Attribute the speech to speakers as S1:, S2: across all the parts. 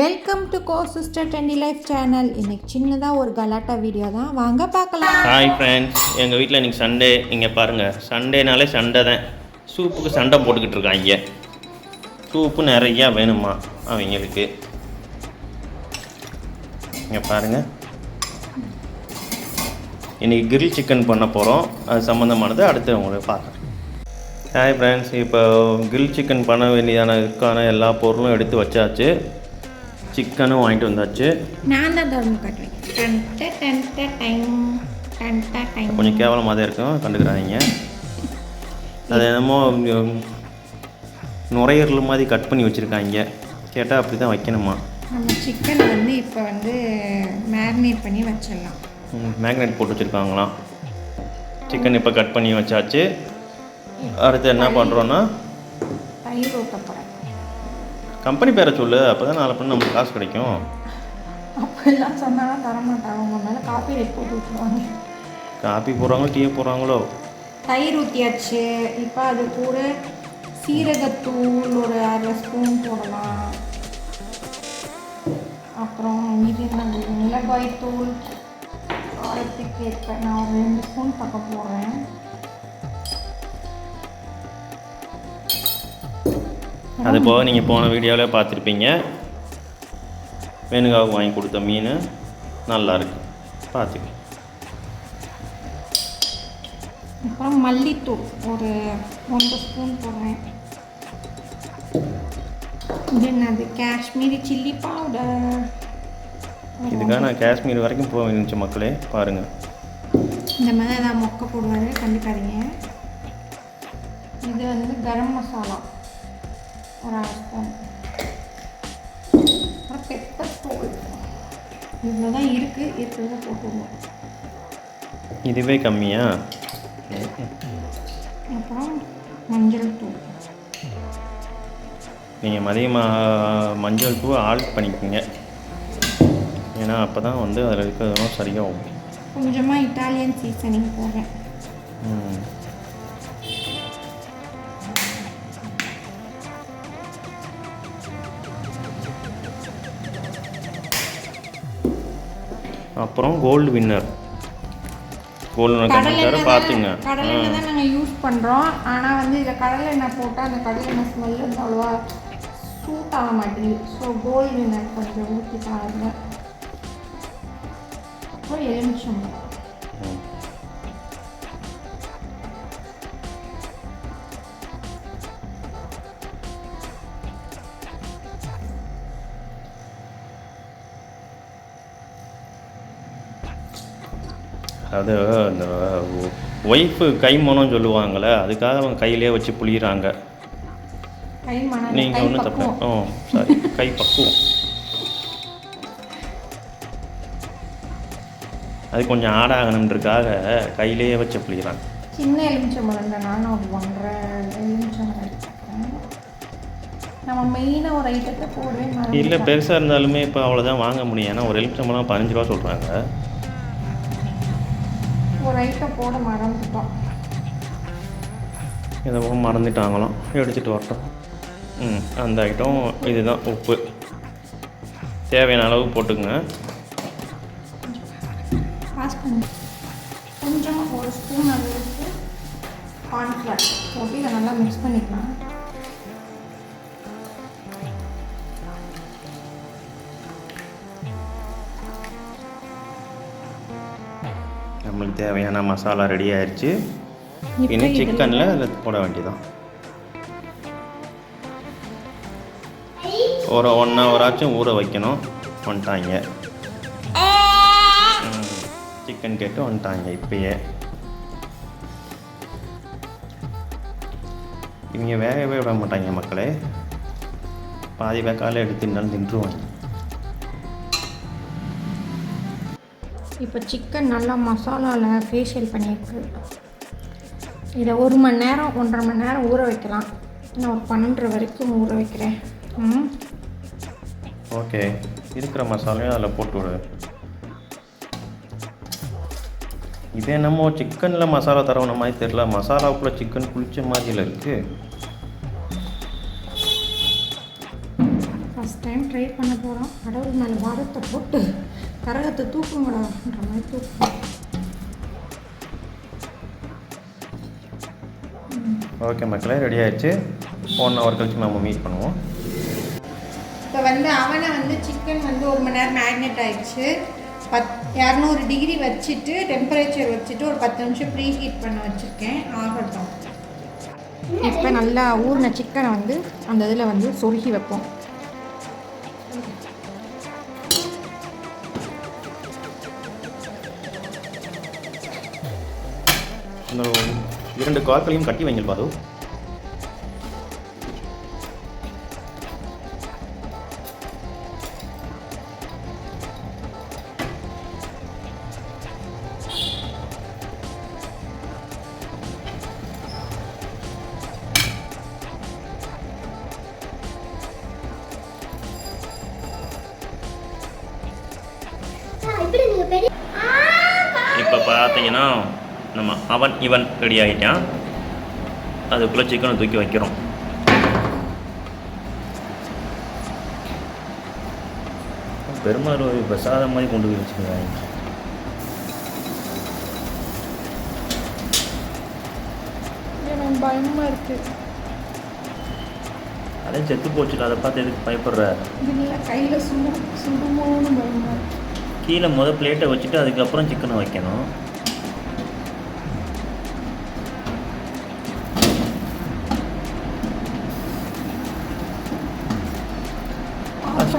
S1: Welcome to go sister trendy life channel இன்னைக்கு சின்னதாக ஒரு கலாட்டா வீடியோ தான். வாங்க பார்க்கலாம்.
S2: ஹாய் ஃப்ரெண்ட்ஸ் எங்கள் வீட்டில் இன்றைக்கி சண்டே. இங்கே பாருங்கள் சண்டேனாலே சண்டை தான். சூப்புக்கு சண்டை போட்டுக்கிட்டு இருக்காங்க. சூப்பு நிறையா வேணுமா? அவங்களுக்கு. இங்கே பாருங்கள் இன்றைக்கி கிரில் சிக்கன் பண்ண போகிறோம் அது சம்மந்தமானது அடுத்து உங்களுக்கு பார்க்குறேன் ஹாய் ஃப்ரெண்ட்ஸ் இப்போ கிரில் சிக்கன் பண்ண வேண்டியதான இதுக்கான எல்லா பொருளும் எடுத்து வச்சாச்சு. சிக்கனும் வாங்கிட்டு வந்தாச்சு.
S1: நான் தான் தர்மம் காட்டுவேன்.
S2: கொஞ்சம் கேவலமாக தான் இருக்கும் கண்டுக்கிறாதீங்க. அது என்னமோ நுரையீரல் மாதிரி கட் பண்ணி வச்சுருக்காங்க. கேட்டால் அப்படி தான் வைக்கணுமா?
S1: நம்ம சிக்கனை வந்து இப்போ வந்து மேரினேட் பண்ணி வச்சிடலாம்.
S2: மேக்னெட் போட்டு வச்சுருக்காங்களாம். சிக்கன் இப்போ கட் பண்ணி வச்சாச்சு. அடுத்து என்ன பண்ணுறோன்னா கம்பெனி பேரை சொல்லு அப்போ தான் நாளை பண்ணி நமக்கு காசு கிடைக்கும்.
S1: அப்படிலாம் சொன்னாலும் தர மாட்டாங்க உங்கள் மேலே காப்பி ரேட் போட்டு விட்டுருவாங்க.
S2: காப்பி போடுறாங்களோ டீ போடுறாங்களோ?
S1: தயிர் ஊற்றியாச்சு இப்போ அது கூட சீரகத்தூள் ஒரு அரை ஸ்பூன் போடலாம். அப்புறம் இது என்னது மிளகாய் தூள் காரத்துக்கு ஏற்ப நான் ஒரு ரெண்டு ஸ்பூன் பக்கம் போடுறேன்.
S2: அது போக நீங்கள் போன வீடியோவில் பார்த்துருப்பீங்க. வேணுகாவுக்கு வாங்கி கொடுத்த மீன் நல்லா இருக்கு. பார்த்துக்க.
S1: அப்புறம் மல்லித்தூள் ஒரு ஒன்றரை ஸ்பூன் போடுறேன். இது என்னது? Kashmiri chilli powder.
S2: இதுக்காக நான் காஷ்மீர் வரைக்கும் போக வேண்டிய மக்களே பாருங்கள்
S1: இந்த மாதிரி ஏதாவது மொக்க போடுவாரு கண்டுக்காதீங்க. இது வந்து கரம் மசாலா. ஒரு அரை ஸ்பூன் அப்புறம் பெப்பர் தூள் இவ்வளோ தான் இருக்குது இருக்கிறத போட்டுருவோம்.
S2: இதுவே கம்மியா?
S1: அப்புறம் மஞ்சள் தூள்.
S2: நீங்கள் மதியமாக மஞ்சள் தூள் ஆல்ட் பண்ணிக்கோங்க. ஏன்னா அப்போ தான் வந்து அதில் இருக்கிறதும் சரியாகும்.
S1: கொஞ்சமாக இட்டாலியன் சீசனிங் போடுறேன்.
S2: ம். அப்புறம் கோல்டு வின்னர் கோல்டு வின்னர் கம்பெனிக்கார பார்த்துங்க
S1: கடலை எண்ணெய் தான் நாங்கள் யூஸ் பண்ணுறோம் ஆனால் வந்து இதில் கடலை எண்ணெய் போட்டால் அந்த கடலை எண்ணெய் ஸ்மெல் வந்து அவ்வளோவா சூட் ஆக மாட்டேங்குது. ஸோ கோல்டு எண்ணெய் கொஞ்சம் ஊற்றி பாருங்க அப்புறம் எலுமிச்சம்
S2: அது இந்த ஒய்ஃபு கைமணம் சொல்லுவாங்கள்ல அதுக்காக அவங்க கையிலே வச்சு புளியிறாங்க.
S1: கை மணல்
S2: நீங்கள் ஒன்றும் தப்பு ஓ சாரி கை பக்குவம். அது கொஞ்சம் ஆடாகணுன்றதுக்காக கையிலேயே வச்சு புளிக்கிறாங்க
S1: சின்ன எலுமிச்சம் மலர்ந்தனால நான் ஒரு ஒன்றரை நம்ம மெயினாக ஒரு ஐட்டத்தை போடவே
S2: இல்லை. பெருசாக இருந்தாலுமே இப்போ அவ்வளோதான் வாங்க முடியும். ஏன்னா ஒரு எலுமிச்சம்பழம் பதினஞ்சு ரூபா சொல்கிறாங்க
S1: ஒரு ஐட்டம் போட மறந்துட்டோம்.
S2: ஏதோ மறந்துட்டாங்களாம் எடுத்துகிட்டு வரட்டும். ம் அந்த ஐட்டம் இதுதான் உப்பு. தேவையான அளவு போட்டுக்கங்க.
S1: கொஞ்சம் ஒரு ஸ்பூன் அளவுக்கு கார்ன்ஃப்ளவர் போட்டு இதை நல்லா மிக்ஸ் பண்ணிக்கலாம்.
S2: நம்மளுக்கு தேவையான மசாலா ரெடி ஆயிடுச்சு
S1: இதில்
S2: சிக்கனில் அதில் போட வேண்டியதான் ஒரு ஒன் ஹவராச்சும் ஊற வைக்கணும். வந்துட்டாங்க. சிக்கன் கேட்டு வந்துட்டாங்க இப்பயே. இவங்க வேகவே விட மாட்டாங்க மக்களே. பாதி வேக்கால எடுத்து இருந்தாலும் தின்றுவாங்க.
S1: இப்போ சிக்கன் நல்லா மசாலாவில் ஃபேஷியல் பண்ணியிருக்கு. இதை ஒரு மணி நேரம் ஒன்றரை மணி நேரம் ஊற வைக்கலாம். நான் ஒரு பன்னெண்டரை வரைக்கும் ஊற வைக்கிறேன். ம்.
S2: ஓகே. இருக்கிற மசாலையும் அதில் போட்டு விடு. இது என்னமோ சிக்கனில் மசாலா தரவன மாதிரி தெரில மசாலாவுக்குள்ளே சிக்கன் குளிச்ச மாதிரியில் இருக்குது
S1: ஃபஸ்ட் டைம் ட்ரை பண்ண போகிறோம் கடல் மேலே பாரத்தை போட்டு கரகத்தை தூக்குங்கடான்ற மாதிரி தூக்கும்
S2: ஓகே மக்களே ரெடி ஆயிடுச்சு. ஒன் ஹவர் கழிச்சு நம்ம மீட் பண்ணுவோம்.
S1: இப்போ வந்து அவனை வந்து சிக்கன் வந்து ஒரு மணி நேரம் மேரினேட் ஆயிடுச்சு. பத் இரநூறு டிகிரி வச்சுட்டு டெம்பரேச்சர் வச்சுட்டு ஒரு பத்து நிமிஷம் ப்ரீ ஹீட் பண்ண வச்சுருக்கேன். ஆகட்டும். இப்போ நல்லா ஊறின சிக்கனை வந்து அந்த இதில் வந்து சொருகி வைப்போம்.
S2: இரண்டு கால்களையும் கட்டி வைங்கள் பாது. இப்போ பார்த்தீங்கன்னா நம்ம அவன் இவன் ரெடி ஆகிட்டான் அதுக்குள்ளே சிக்கனை தூக்கி வைக்கிறோம். பெருமாள் ஒரு பிரசாதம் மாதிரி கொண்டு போய் வச்சுக்கிறாங்க
S1: எனக்கு பயமாக இருக்குது
S2: அதே செத்து போச்சுல அதை பார்த்து எதுக்கு பயப்படுற?
S1: இல்லை கையில் சுடு சுடுமோன்னு பயமாக
S2: கீழே முத பிளேட்டை வச்சுட்டு அதுக்கப்புறம் சிக்கனை வைக்கணும்.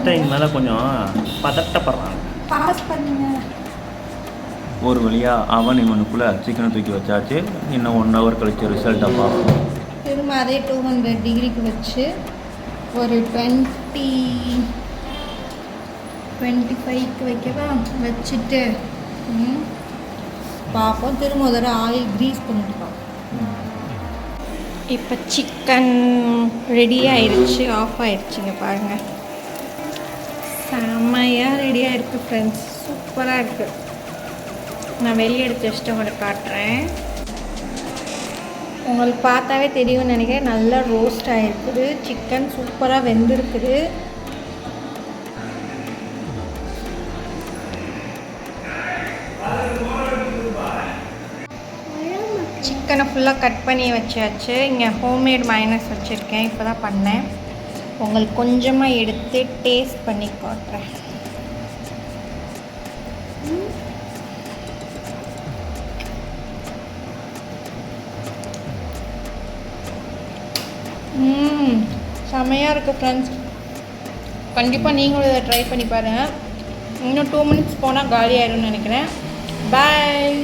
S2: டைம் மேலே கொஞ்சம் பதட்டப்படுறாங்க.
S1: பாஸ் பண்ணுங்க.
S2: ஒரு வழியாக அவன் இவனுக்குள்ளே சிக்கனை தூக்கி வச்சாச்சு. இன்னும் ஒன் ஹவர் கழிச்சு ரிசல்ட்டை பார்ப்போம்.
S1: திரும்ப அதே டூ ஹண்ட்ரட் டிகிரிக்கு வச்சு ஒரு டுவெண்ட்டி டுவெண்ட்டி ஃபைவ்க்கு வைக்கவா? வச்சுட்டு ம், பார்ப்போம். திரும்ப ஒரு ஆயில் க்ரீஸ் பண்ணிட்டு பார்ப்போம். இப்போ சிக்கன் ரெடி ஆயிடுச்சு ஆஃப் ஆயிடுச்சுங்க பாருங்கள் செம்மையாக ரெடியாக இருக்குது ஃப்ரெண்ட்ஸ் சூப்பராக இருக்குது நான் வெளியே எடுத்து வச்சுட்டு உங்களுக்கு காட்டுறேன். உங்களுக்கு பார்த்தாவே தெரியும்னு நினைக்கிறேன். நல்லா ரோஸ்ட் ஆகிருக்குது சிக்கன் சூப்பராக வெந்திருக்குது. சிக்கனை ஃபுல்லாக கட் பண்ணி வச்சாச்சு. இங்கே ஹோம்மேட் மைனஸ் வச்சுருக்கேன். இப்போ தான் பண்ணேன். உங்களுக்கு கொஞ்சமாக எடுத்து டேஸ்ட் பண்ணி காட்டுறேன் ம் செமையாக இருக்குது ஃப்ரெண்ட்ஸ் கண்டிப்பாக நீங்களும் இதை ட்ரை பண்ணி பாருங்கள் இன்னும் டூ மினிட்ஸ் போனால் காலி ஆயிடும்னு நினைக்கிறேன். பாய்